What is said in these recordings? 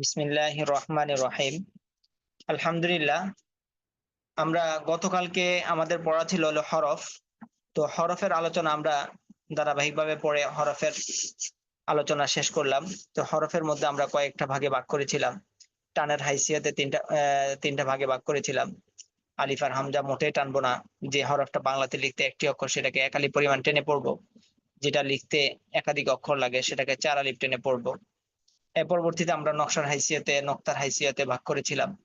বিসমিল্লাহ রহমান রহিম আলহামদুলিল্লাহ, আমরা গতকালকে আমাদের পড়া ছিল হলো হরফ। তো হরফের আলোচনা আমরা ধারাবাহিকভাবে পড়ে হরফের আলোচনা শেষ করলাম। তো হরফের মধ্যে আমরা কয়েকটা ভাগে ভাগ করেছিলাম। টানের হাইসিয়াতে তিনটা তিনটা ভাগে ভাগ করেছিলাম। আলিফার হামজা মোটেই টানবো না। যে হরফটা বাংলাতে লিখতে একটি অক্ষর, সেটাকে একালি পরিমাণ টেনে পড়ব। যেটা লিখতে একাধিক অক্ষর লাগে, সেটাকে চার আলিফ টেনে পড়ব। পরবর্তীতে আমরা নকশার হাইসিয়াতে, নক্তার হাইসিয়াতে ভাগ করেছিলাম।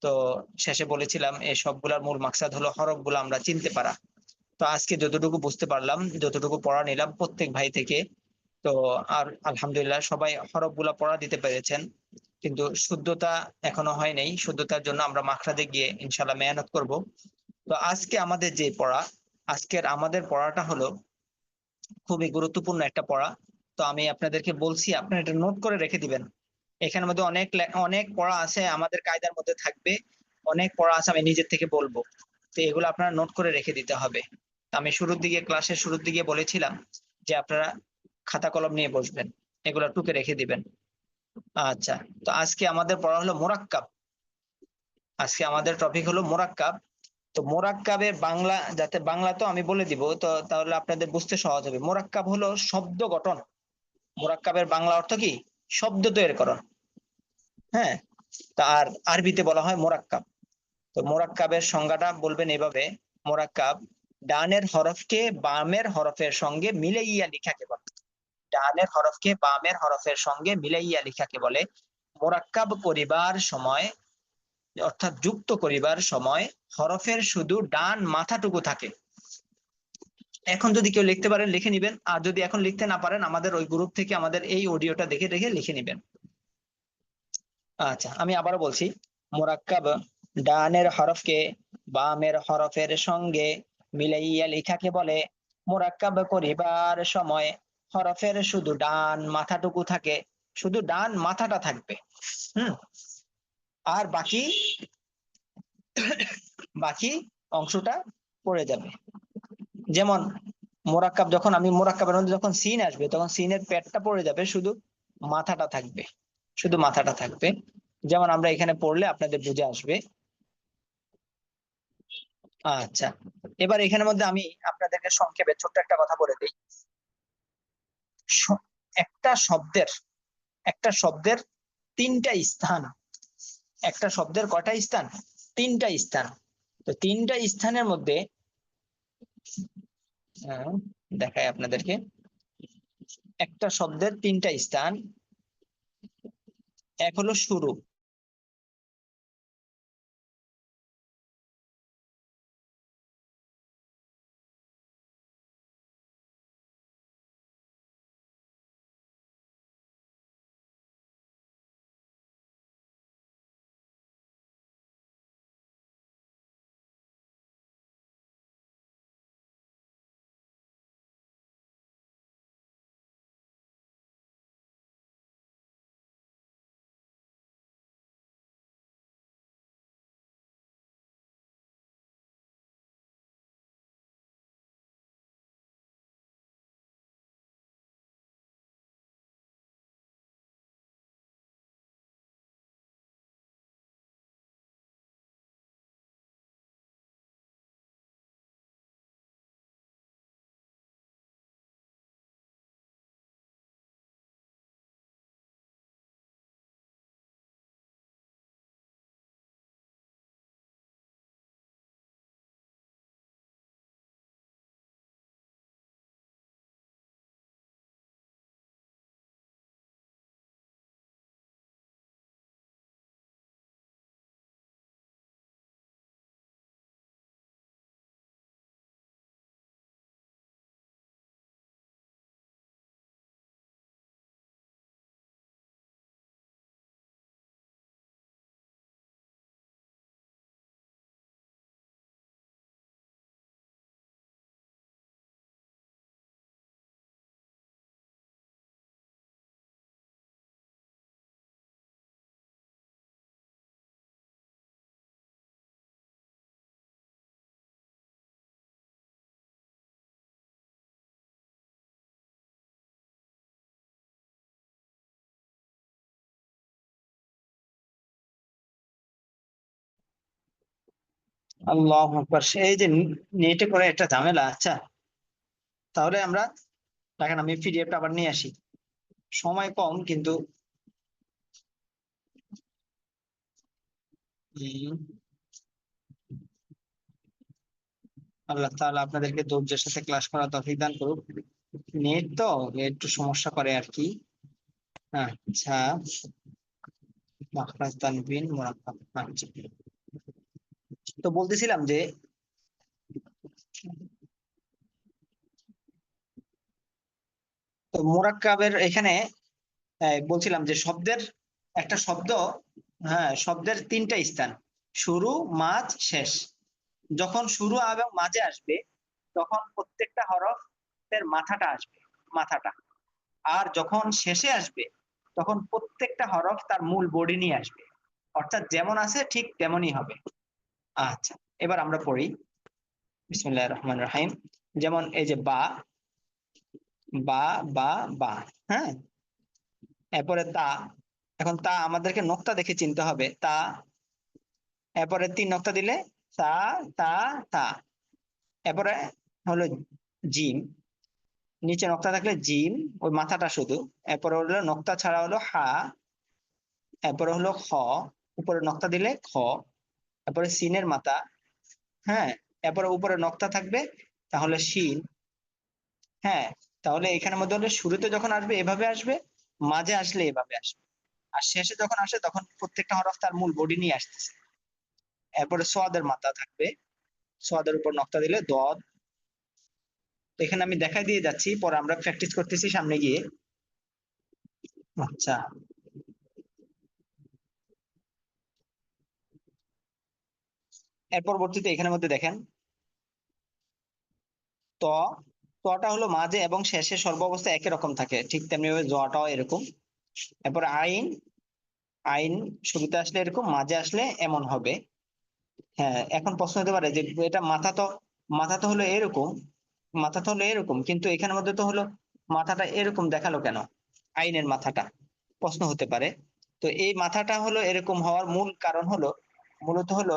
তো শেষে বলেছিলাম এই সবগুলার মূল মাকসাদ হলো হরফগুলো আমরা চিনতে পারা। তো আজকে যতটুকু বুঝতে পারলাম, যতটুকু পড়া নিলাম প্রত্যেক ভাই থেকে, তো আর আলহামদুলিল্লাহ সবাই হরফগুলা পড়া দিতে পেরেছেন। কিন্তু শুদ্ধতা এখনও হয় নাই। শুদ্ধতার জন্য আমরা মাখরাদে গিয়ে ইনশাল্লাহ মেহনত করব। তো আজকে আমাদের যে পড়া, আজকের আমাদের পড়াটা হলো খুবই গুরুত্বপূর্ণ একটা পড়া। তো আমি আপনাদেরকে বলছি, আপনারা এটা নোট করে রেখে দিবেন। এখানের মধ্যে অনেক অনেক পড়া আছে, আমাদের কায়দার মধ্যে থাকবে। অনেক পড়া আছে, আমি নিজের থেকে বলব। তো এগুলো আপনারা নোট করে রেখে দিতে হবে। আমি শুরুর দিকে ক্লাসের শুরুর দিকে বলেছিলাম যে আপনারা খাতা কলম নিয়ে বসবেন। এগুলো টুকে রেখে দিবেন। আচ্ছা তো আজকে আমাদের পড়া হলো মোরাক্কাব। আজকে আমাদের টপিক হলো মোরাক্কাব। তো মোরাক্কাবের বাংলা, যাতে বাংলা তো আমি বলে দিব, তো তাহলে আপনাদের বুঝতে সহজ হবে। মোরাক্কাব হলো শব্দ গঠন। মোরাক্কাবের বাংলা অর্থ কি? শব্দ তৈরিকরণ হ্যাঁ? তার আরবিতে বলা হয় মোরাক্কাব। তো মোরাক্কাবের সংজ্ঞাটা বলবেন এভাবে, মোরাক্কাব ডানের হরফকে বামের হরফের সঙ্গে মিলাইয়া লিখাকে বলে। ডানের হরফকে বামের হরফের সঙ্গে মিলাইয়া লিখাকে বলে। মোরাক্কাব করিবার সময়, অর্থাৎ যুক্ত করিবার সময় হরফের শুধু ডান মাথাটুকু থাকে। এখন যদি কেউ লিখতে পারেন, লিখে নিবেন। আর যদি এখন লিখতে না পারেন, আমাদের ওই গ্রুপ থেকে আমাদের এই অডিওটা দেখে দেখে লিখে নিবেন। আচ্ছা আমি আবারও বলছি, মোরাক্কাব ডানের হরফকে বামের হরফের সঙ্গে মিলাইয়া লেখাকে বলে, মোরাক্কাব করিবার সময় হরফের শুধু ডান মাথাটুকু থাকে, শুধু ডান মাথাটা থাকবে। হুম? আর বাকি বাকি অংশটা পড়ে যাবে। যেমন মোরাক্কাব, যখন আমি মোরাক্কাবের মধ্যে যখন সিন আসবে, তখন সিনের পেটটা পড়ে যাবে, শুধু মাথাটা থাকবে, শুধু মাথাটা থাকবে। যেমন আমরা এখানে পড়লে আপনাদের বুঝে আসবে। আচ্ছা এবার এখানের মধ্যে আমি আপনাদেরকে সংক্ষেপে ছোট্ট একটা কথা বলে দিই। একটা শব্দের একটা শব্দের তিনটা স্থান। একটা শব্দের কটা স্থান? তিনটা স্থান। তো তিনটা স্থানের মধ্যে দেখাই আপনাদেরকে। একটা শব্দের তিনটা স্থান। এক হলো শুরু। আল্লাহ এই যে নেটে করে একটা ঝামেলা আচ্ছা। তাহলে আমরা, দেখেন আমি পিডিএফটা আবার নিয়ে আসি। সময় কম, কিন্তু আল্লাহ তাআলা আপনাদেরকে ধৈর্যের সাথে ক্লাস করা তৌফিক দান করুক। নেট তো একটু সমস্যা করে আর কি। আচ্ছা। মাখরাজ আচ্ছা। তো বলতেছিলাম যে মুরাক্কাবের এখানে বলছিলাম যে শব্দের একটা শব্দ হ্যাঁ শব্দের তিনটা স্থান। শুরু, মাঝ, শেষ। যখন শুরু এবং মাঝে আসবে, তখন প্রত্যেকটা হরফের মাথাটা আসবে, মাথাটা। আর যখন শেষে আসবে, তখন প্রত্যেকটা হরফ তার মূল বডি নিয়ে আসবে। অর্থাৎ যেমন আছে, ঠিক তেমনই হবে। আচ্ছা এবার আমরা পড়ি। বিসমুল্লাহ রহমান রাহিম। যেমন এই যে বা বা বা বা হ্যাঁ? এরপরে তা, এখন তা আমাদেরকে নোক্তা দেখে চিনতে হবে। তা, এরপরে তিন নোক্তা দিলে, তা তা তা। এরপরে হলো জিম। নিচে নোক্তা থাকলে জিম, ওই মাথাটা শুধু। এরপরে হলো নোক্তা ছাড়া হলো হা। এরপরে হলো খ। উপরে নোক্তা দিলে খ। এরপরে সিনের মাথা হ্যাঁ? এরপরে উপরে নোক্তা থাকবে, তাহলে শিন হ্যাঁ? তাহলে এখানের মধ্যে হলে শুরুতে যখন আসবে, এভাবে আসবে, মাঝে আসলে এভাবে আসবে। আর শেষে যখন আসে, তখন প্রত্যেকটা হরফ তার মূল বডি নিয়ে আসতেছে। এরপরে সোয়াদের মাথা থাকবে, সোয়াদের উপর নক্তা দিলে দদ। এখানে আমি দেখাই দিয়ে যাচ্ছি, পরে আমরা প্র্যাকটিস করতেছি সামনে গিয়ে। আচ্ছা। এর পরবর্তীতে এখানের মধ্যে দেখেন। ত তটা হলো মাঝে এবং শেষে সর্বাবস্থা একই রকম থাকে, ঠিক তেমনি ভাবে জটাও এরকম। এরপর আইন আইন শুরুতে আসলে এরকম, মাঝে আসলে এমন হবে। হ্যাঁ এখন প্রশ্ন হতে পারে যে এটা মাথা তো মাথা তো হলো এরকম, মাথা তো হলো এরকম, কিন্তু এখানের মধ্যে তো হলো মাথাটা এরকম দেখাল কেন? আইনের মাথাটা, প্রশ্ন হতে পারে। তো এই মাথাটা হলো এরকম হওয়ার মূল কারণ হলো, মূলত হলো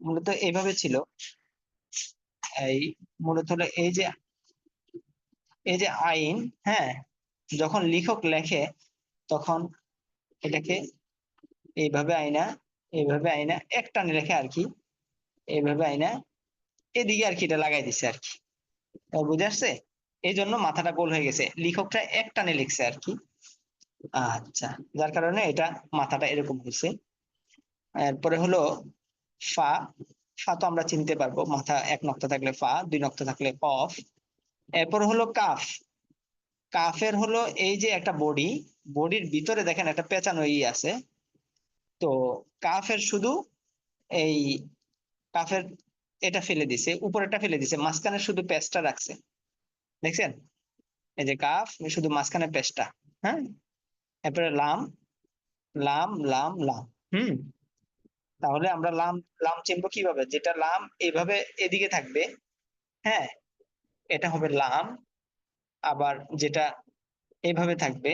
মূলত এইভাবে ছিল। এই মূলত হলো এই যে এই যে আইন হ্যাঁ যখন লেখক লেখে, তখন এটাকে এইভাবে আইনা এইভাবে আইনা একটানে লেখে আর কি, এইভাবে আইনা এদিকে আর কি এটা লাগাই দিছে আর কি। বুঝে আসছে? এই জন্য মাথাটা গোল হয়ে গেছে। লেখকটা একটানে লিখছে আর কি। আচ্ছা যার কারণে এটা মাথাটা এরকম হয়েছে। এরপরে হলো ফা ফা তো আমরা চিনতে পারব। মাথা এক নক্তা থাকলে ফা, দুই নক্তা থাকলে কফ এরপর হলো কাফ। কাফের হলো এই যে একটা বডি, বডির ভিতরে দেখেন একটা পেঁচানো ই আছে। তো কাফের শুধু এই কাফের এটা ফেলে দিছে উপরেটা ফেলে দিছে, মাঝখানে শুধু পেস্টটা রাখছে। দেখছেন? এই যে কাফ শুধু মাঝখানে পেস্টটা হ্যাঁ? এরপরে লাম লাম লাম লাম। হুম? তাহলে আমরা লাম লাম চিনবো কীভাবে? যেটা লাম এভাবে এদিকে থাকবে হ্যাঁ? এটা হবে লাম, আবার যেটা এভাবে থাকবে,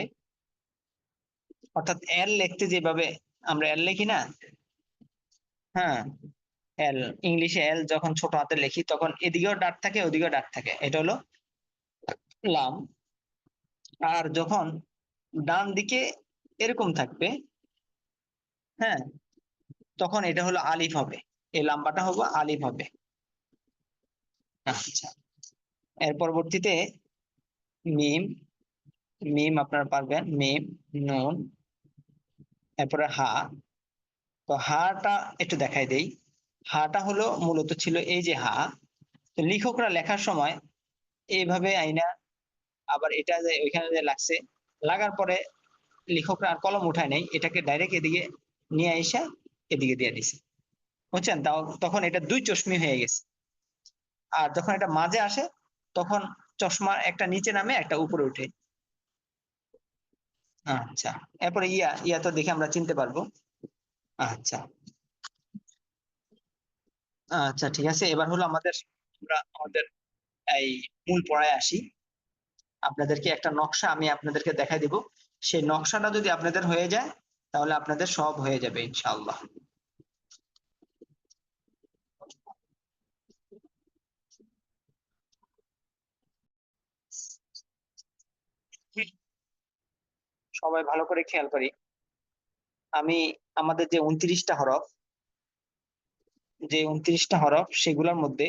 অর্থাৎ এল লিখতে যেভাবে, আমরা এল লিখি না? হ্যাঁ এল ইংলিশে এল যখন ছোট হাতে লিখি, তখন এদিকেও ডাট থাকে, ওদিকেও ডাট থাকে। এটা হলো লাম। আর যখন ডান দিকে এরকম থাকবে হ্যাঁ? তখন এটা হলো আলিফ হবে। এই লাম্বাটা হব আলিফ হবে। আচ্ছা। এর পরবর্তীতে মিম মিম আপনারা পারবেন, মিম, নুন, এরপরে হা। তো হাটা একটু দেখাই দেই। হাটা হলো মূলত ছিল এই যে হা। তো লেখকরা লেখার সময় এইভাবে আইনা আবার এটা যে ওইখানে যে লাগছে, লাগার পরে লেখকরা আর কলম উঠায় নাই, এটাকে ডাইরেক্ট এদিকে নিয়ে আইসা এদিকে দিয়ে দিছে। বুঝছেন? তাও তখন এটা দুই চশমি হয়ে গেছে। আর যখন এটা মাঝে আসে, তখন চশমা একটা নিচে নামে, একটা উপরে উঠে। আচ্ছা। এরপরে ইয়া ইয়া তো দেখে আমরা চিনতে পারব। আচ্ছা। আচ্ছা ঠিক আছে। এবার হলো আমাদের, আমরা আমাদের এই মূল পড়ায় আসি। আপনাদেরকে একটা নকশা আমি আপনাদেরকে দেখাই দিব। সেই নকশাটা যদি আপনাদের হয়ে যায়, তাহলে আপনাদের সব হয়ে যাবে, ইনশাআল্লাহ। সবাই ভালো করে খেয়াল করি। আমি আমাদের যে উনত্রিশটা হরফ, যে উনত্রিশটা হরফ সেগুলোর মধ্যে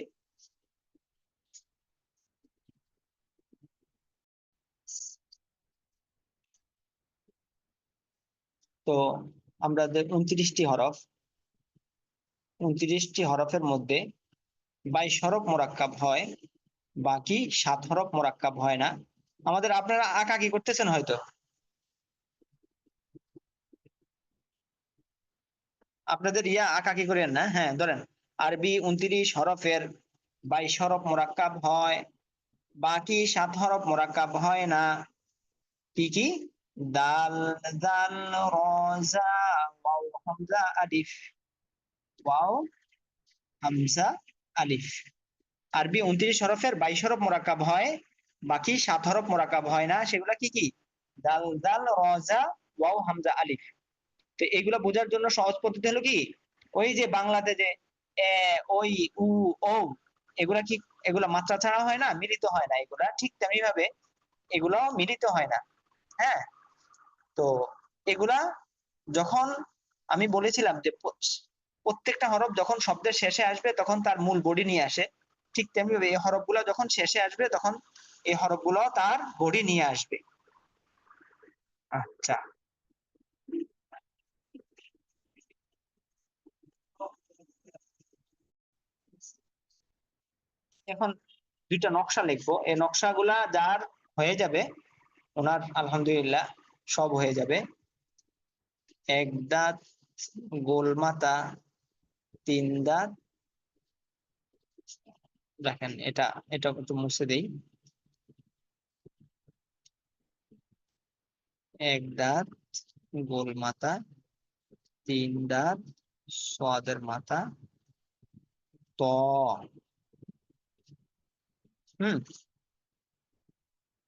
তো আমরা উনত্রিশটি হরফ, উনত্রিশটি হরফের মধ্যে বাইশ হরফ মোরাক্কাব হয়, বাকি সাত হরফ মোরাক্কাব হয় না। আমাদের আপনারা আঁকা কি করতেছেন হয়তো। আপনাদের ইয়া আঁকা কি করেন না? হ্যাঁ ধরেন আরবি উনত্রিশ হরফের বাইশ হরফ মোরাক্কাব হয়, বাকি সাত হরফ মোরাক্কাব হয় না। কি কি? দাল দাল, রজা হামজা, আলিফ। ওয়াও, হামজা, আলিফ। আরবি উনত্রিশ হরফের বাইশ হরফ মোরাক্কাব হয়, বাকি সাত হরফ মোরাক্কাব হয় না। সেগুলা কি কি? দাল দাল, রজা, ওয়াও, হামজা, আলিফ। তো এগুলা বোঝার জন্য সহজ পদ্ধতি হলো কি? ওই যে বাংলাতে যে এ, ওই, উ ও এগুলা কি এগুলা মাত্রা ছাড়া হয় না, মিলিত হয় না। এগুলা ঠিক তেমনি ভাবে এগুলাও মিলিত হয় না। হ্যাঁ? তো এগুলা যখন আমি বলেছিলাম যে প্রত্যেকটা হরফ যখন শব্দের শেষে আসবে, তখন তার মূল বডি নিয়ে আসে। ঠিক তেমনি ভাবে এই হরফগুলো যখন শেষে আসবে, তখন এই হরফগুলো তার বডি নিয়ে আসবে। আচ্ছা। এখন দুইটা নকশা লিখব। এই নকশাগুলা যার হয়ে যাবে ওনার আলহামদুলিল্লাহ সব হয়ে যাবে। এক দাঁত গোল মাথা তিন দাঁত দেখেন, এটা এটা একটু মুছে দেই। এক দাঁত গোল মাথা তিন দাঁত সোয়াদের মাথা, ত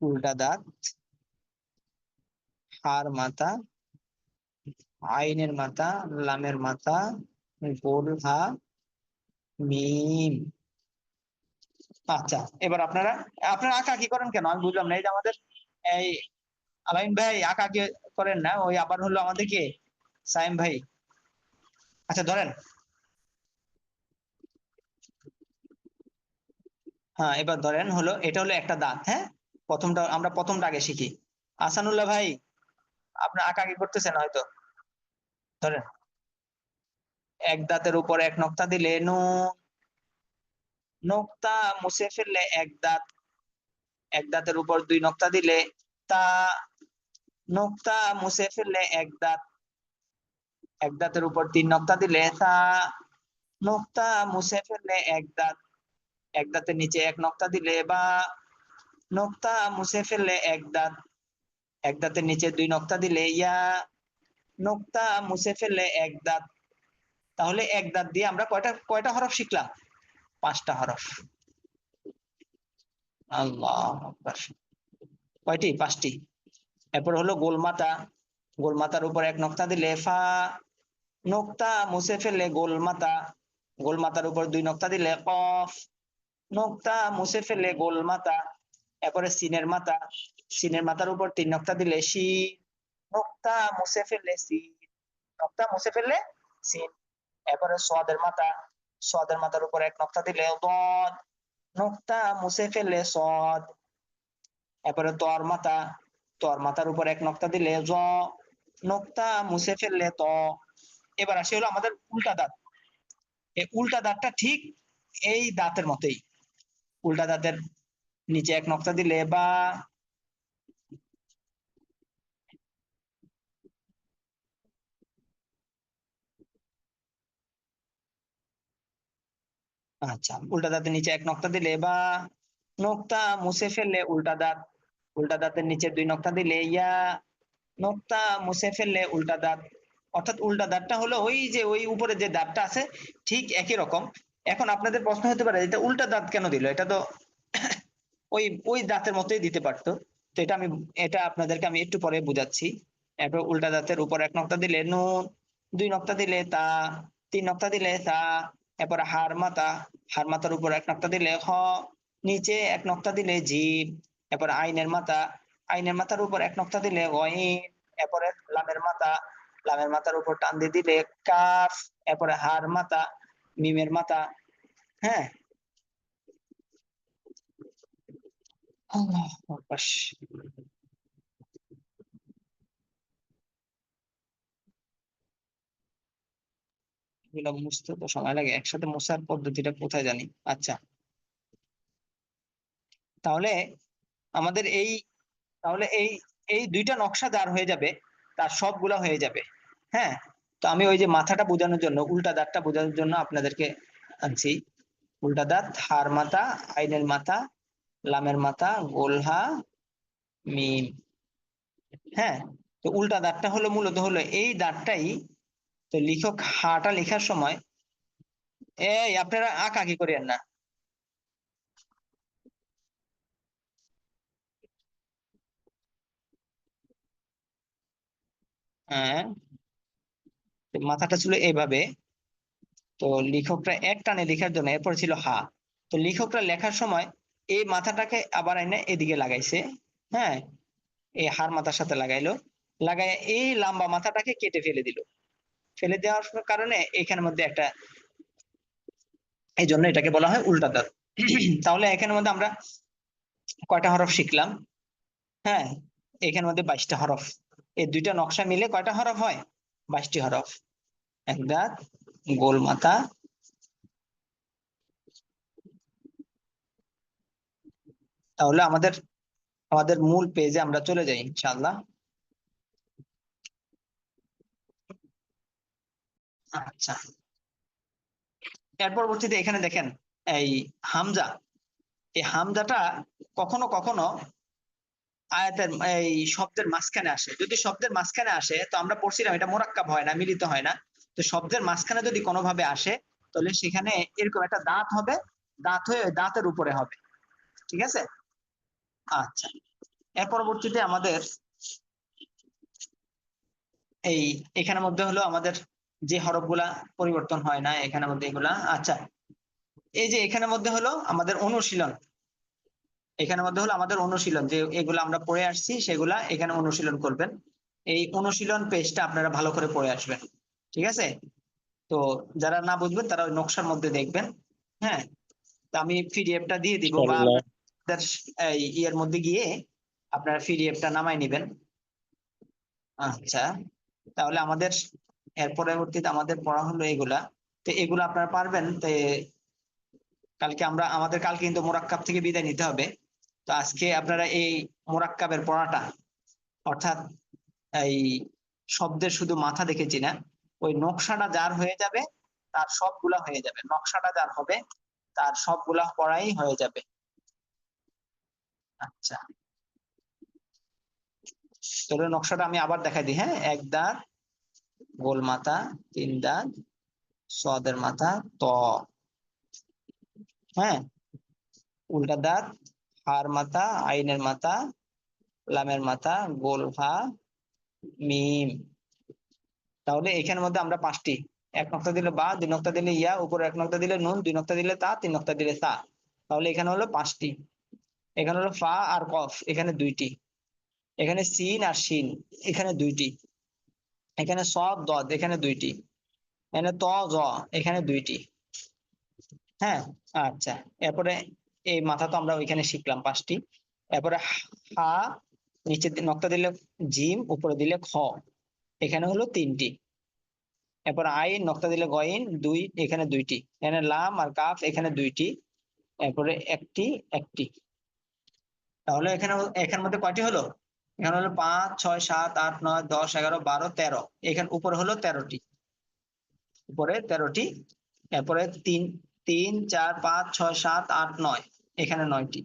উল্টা দাঁত হার মাথা, আইনের মাথা, লামের মাথা, গোল হা, মিম। আচ্ছা এবার আপনারা আপনারা আঁকা কি করেন কেন? আমি বুঝলাম না, এই যে আমাদের এই আলাইন ভাই আঁকা কি করেন না, ওই আবার হলো আমাদের কে? সাইম ভাই। আচ্ছা ধরেন হ্যাঁ এবার ধরেন হলো, এটা হলো একটা দাঁত হ্যাঁ? প্রথমটা, আমরা প্রথমটা আগে শিখি। আসানুল্লাহ ভাই আপনি আঁকা কি করতেছেন হয়তো? ধরেন। এক দাঁতের উপর এক নক্তা দিলে নুন নক্তা মুছে ফেললে এক দাঁত, এক দাঁতের উপর দুই নক্তা দিলে তা, নক্তা মুছে ফেললে এক দাঁত, এক দাঁতের উপর তিন নক্তা দিলে তা, নক্তা মুছে ফেললে এক দাঁত এক দাঁতের নিচে এক নক্তা দিলে বা নক্তা মুছে ফেললে এক দাঁত এক দাঁতের নিচে দুই নক্তা দিলে, ইয়া নক্তা মুছে ফেললে এক দাঁত। তাহলে এক দাঁত দিয়ে আমরা কয়টা কয়টা হরফ শিখলাম? পাঁচটা হরফ। আল্লাহ কয়টি? পাঁচটি। এরপর হলো গোলমাতা। গোলমাতার উপর এক নক্তা দিলে ফা, নক্তা মুছে ফেললে গোলমাতা। গোলমাতার উপর দুই নক্তা দিলে কফ। নক্তা, মুছে ফেলে, গোল গোলমাতা এরপরে সিনের মাথা। সিনের মাথার উপর তিন নক্তা দিলে শি নক্তা, মুছে ফেললে সি। নক্তা, মুছে ফেললে সিন এরপরে সোয়াদের মাথা। সোয়াদের মাথার উপর এক নক্তা দিলে দদ নক্তা, মুছে ফেললে সদ। এরপরে তর মাথা। তর মাথার উপর এক নক্তা দিলে জ। নক্তা, মুছে ফেললে ত। এবার আসে হলো আমাদের উল্টা দাঁত। এই উল্টা দাঁতটা ঠিক এই দাঁতের মতোই। উল্টা দাঁতের নিচে এক নক্তা দিলে বা আচ্ছা উল্টা দাঁতের নিচে এক নক্তা দিলে বা নক্তা মুছে ফেললে উল্টা দাঁত, উল্টা দাঁতের নিচে দুই নক্তা দিলে ইয়া নক্তা মুছে ফেললে উল্টা দাঁত। অর্থাৎ উল্টা দাঁতটা হলো ওই যে ওই উপরে যে দাঁতটা আছে, ঠিক একই রকম। এখন আপনাদের প্রশ্ন হতে পারে, এটা উল্টা দাঁত কেন দিল? এটা তো ওই ওই দাঁতের মতোই দিতে পারতো। তো এটা আমি, এটা আপনাদেরকে আমি একটু পরে বুঝাচ্ছি। এরপর উল্টা দাঁতের উপর এক নক্তা দিলে নুন, দুই নক্তা দিলে তা, তিন নক্তা দিলে তা, এরপর হার মাতা হার মাতার উপর এক নক্তা দিলে হ, নিচে এক নক্তা দিলে জিম এরপর আইনের মাথা, আইনের মাথার উপর এক নক্তা দিলে গইন এরপরে লামের মাথা, লামের মাথার উপর টান দিয়ে দিলে কাফ, এরপরে হার মাথা মিমের মাথা হ্যাঁ? আল্লাহ মুছতে তো সময় লাগে, একসাথে মোছার পদ্ধতিটা কোথায় জানি। আচ্ছা। তাহলে আমাদের এই, তাহলে এই এই দুইটা নকশা যার হয়ে যাবে, তার সবগুলা হয়ে যাবে হ্যাঁ? তো আমি ওই যে মাথাটা বোঝানোর জন্য, উল্টা দাঁতটা বোঝানোর জন্য আপনাদেরকে আনছি। উল্টা দাঁত হার মাথা, আইনের মাথা, লামের মাথা, গোলহা, মিম। হ্যাঁ তো উল্টা দাঁতটা হলো, মূলত হলো এই দাঁতটাই তো লিখক হাটা লেখার সময়। এই, আপনারা আঁকা কি করেন না। হ্যাঁ। মাথাটা ছিল এইভাবে তো লেখকরা এক টানে লেখার জন্য এরপর ছিল হা। তো লেখকরা লেখার সময় এই মাথাটাকে আবার এনে এদিকে লাগাইছে হ্যাঁ? এই হার মাথার সাথে লাগাইলো লাগাই এই লম্বা মাথাটাকে কেটে ফেলে দিল। ফেলে দেওয়ার কারণে এখানের মধ্যে একটা এই জন্য এটাকে বলা হয় উল্টা দাঁত তাহলে এখানের মধ্যে আমরা কয়টা হরফ শিখলাম? হ্যাঁ এখানের মধ্যে বাইশটা হরফ। এই দুইটা নকশা মিলে কয়টা হরফ হয়? বাইশটি হরফ। এক দাঁত, গোল মাথা। তাহলে আমাদের আমাদের মূল পেজে আমরা চলে যাই ইনশাল্লাহ আচ্ছা। এর পরবর্তীতে এখানে দেখেন, এই হামজা। এই হামজাটা কখনো কখনো আয়াতের, এই শব্দের মাঝখানে আসে। যদি শব্দের মাঝখানে আসে, তো আমরা পড়ছিলাম এটা মোরাক্কাব হয় না, মিলিত হয় না। তো শব্দের মাঝখানে যদি কোনোভাবে আসে, তাহলে সেখানে এরকম একটা দাঁত হবে, দাঁত হয়ে দাঁতের উপরে হবে। ঠিক আছে? আচ্ছা। এর পরবর্তীতে আমাদের এই, এখানের মধ্যে হলো আমাদের যে হরফগুলা পরিবর্তন হয় না, এখানের মধ্যে এগুলা। আচ্ছা। এই যে এখানের মধ্যে হলো আমাদের অনুশীলন। এখানের মধ্যে হলো আমাদের অনুশীলন যে এগুলো আমরা পড়ে আসছি সেগুলা এখানে অনুশীলন করবেন। এই অনুশীলন পেজটা আপনারা ভালো করে পড়ে আসবেন ঠিক আছে? তো যারা না বুঝবেন তারা ওই নকশার মধ্যে দেখবেন হ্যাঁ? তো আমি পিডিএফটা দিয়ে দিব বা ইয়ের মধ্যে গিয়ে আপনারা পিডিএফটা নামাই নেবেন। আচ্ছা তাহলে আমাদের এর পরবর্তীতে আমাদের পড়া হলো এগুলা। তো এগুলো আপনারা পারবেন তো কালকে আমরা আমাদের কালকে কিন্তু মোরাক্কাব থেকে বিদায় নিতে হবে। তো আজকে আপনারা এই মোরাক্কাবের পড়াটা, অর্থাৎ এই শব্দের শুধু মাথা দেখেছি না, ওই নকশাটা যার হয়ে যাবে, তার সবগুলা হয়ে যাবে। নকশাটা যার হবে, তার সবগুলা পড়াই হয়ে যাবে। আচ্ছা। তাহলে নকশাটা আমি আবার দেখাই দিই হ্যাঁ? এক দাঁত গোল মাথা, তিন দাঁত সদের মাথা, ত। হ্যাঁ? উল্টা দাঁত হার মাথা, আইনের মাথা, লামের মাথা, গোল ফা মিম। তাহলে এখানের মধ্যে আমরা পাঁচটি। এক নক্তা দিলে বা, দুই নক্তা দিলে ইয়া, উপরে এক নক্তা দিলে নুন, দুই নক্তা দিলে তা, তিন নক্তা দিলে সা। তাহলে এখানে হলো পাঁচটি। এখানে হলো ফা আর কফ, এখানে দুইটি। এখানে সিন আর শিন, এখানে দুইটি। এখানে সব দদ, এখানে দুইটি। এখানে ত, জ, এখানে দুইটি। হ্যাঁ? আচ্ছা। এরপরে এই মাথা তো আমরা ওইখানে শিখলাম পাঁচটি। এরপরে হা, নিচে নক্তা দিলে জিম, উপরে দিলে খ। এখানে হলো তিনটি। এরপর আইন নক্তা দিলে গইন, দুই, এখানে দুইটি। এখানে লাম আর কাফ, এখানে দুইটি। এরপরে একটি একটি। তাহলে এখানে এখানের মধ্যে কয়টি হলো? এখানে হলো পাঁচ, ছয়, সাত, আট, নয়, দশ, এগারো, বারো, তেরো। এখানে উপরে হলো তেরোটি। উপরে তেরোটি। এরপরে তিন তিন, চার, পাঁচ, ছয়, সাত, আট, নয়। এখানে নয়টি।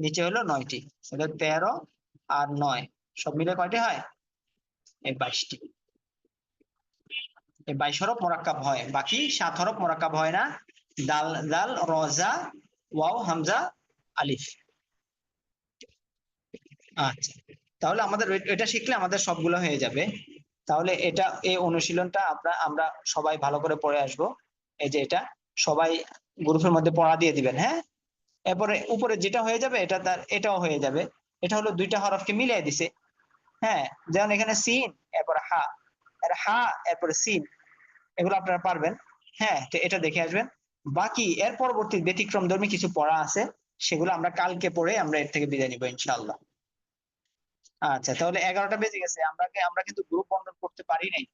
নিচে হলো নয়টি। তাহলে তেরো আর নয়। সব মিলে কয়টি হয়? এই বাইশটি। এই বাইশ হরফ মোরাক্কাব হয়। বাকি সাত হরফ মোরাক্কাব হয় না। দাল দাল, রজা, ওয়াও, হামজা, আলিফ। আচ্ছা। তাহলে আমাদের এটা শিখলে আমাদের সবগুলো হয়ে যাবে। তাহলে এটা, এই অনুশীলনটা আমরা আমরা সবাই ভালো করে পড়ে আসব। এই যে এটা, সবাই গ্রুপের মধ্যে পড়া দিয়ে দিবেন হ্যাঁ? এরপরে উপরে যেটা হয়ে যাবে, এটা তার, এটাও হয়ে যাবে। এটা হলো দুইটা হরফকে মিলিয়ে দিছে। হ্যাঁ যেমন এখানে সিন, এরপরে হা। আর হা, এরপরে সিন। এগুলো আপনারা পারবেন। হ্যাঁ তো এটা দেখে আসবেন। বাকি এর পরবর্তী ব্যতিক্রম ধর্মী কিছু পড়া আছে, সেগুলো আমরা কালকে পড়ে আমরা এর থেকে বিদায় নিব ইনশাআল্লাহ। আচ্ছা তাহলে এগারোটা বেজে গেছে। আমরা আমরা কিন্তু গ্রুপ বন্ধন করতে পারি নাই।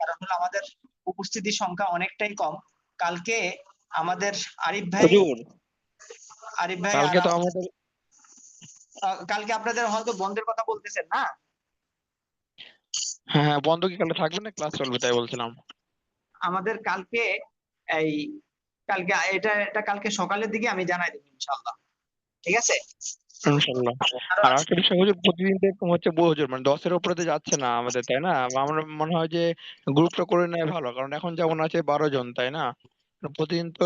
কারণ হলো আমাদের উপস্থিতির সংখ্যা অনেকটাই কম। কালকে আমাদের আরিফ ভাই আরিফ ভাই কালকে তো আমাদের কালকে আপনাদের হয়তো বন্ধের কথা বলতেছেন না? হ্যাঁ হ্যাঁ বন্ধ কি কালকে থাকবে না? ক্লাস চলবে তাই বলছিলাম। আমাদের কালকে এই কালকে এটা এটা কালকে সকালের দিকে আমি জানাই দেবো ইনশাআল্লাহ। ঠিক আছে? ইনশাল্লাহ আর একটা বিষয় হুজুর প্রতিদিন তো এরকম হচ্ছে বহু হুজুর মানে দশের উপরে তো যাচ্ছে না আমাদের তাই না? আমার মনে হয় যে গ্রুপটা করে নেওয়া ভালো কারণ এখন যেমন আছে বারো জন তাই না? প্রতিদিন তো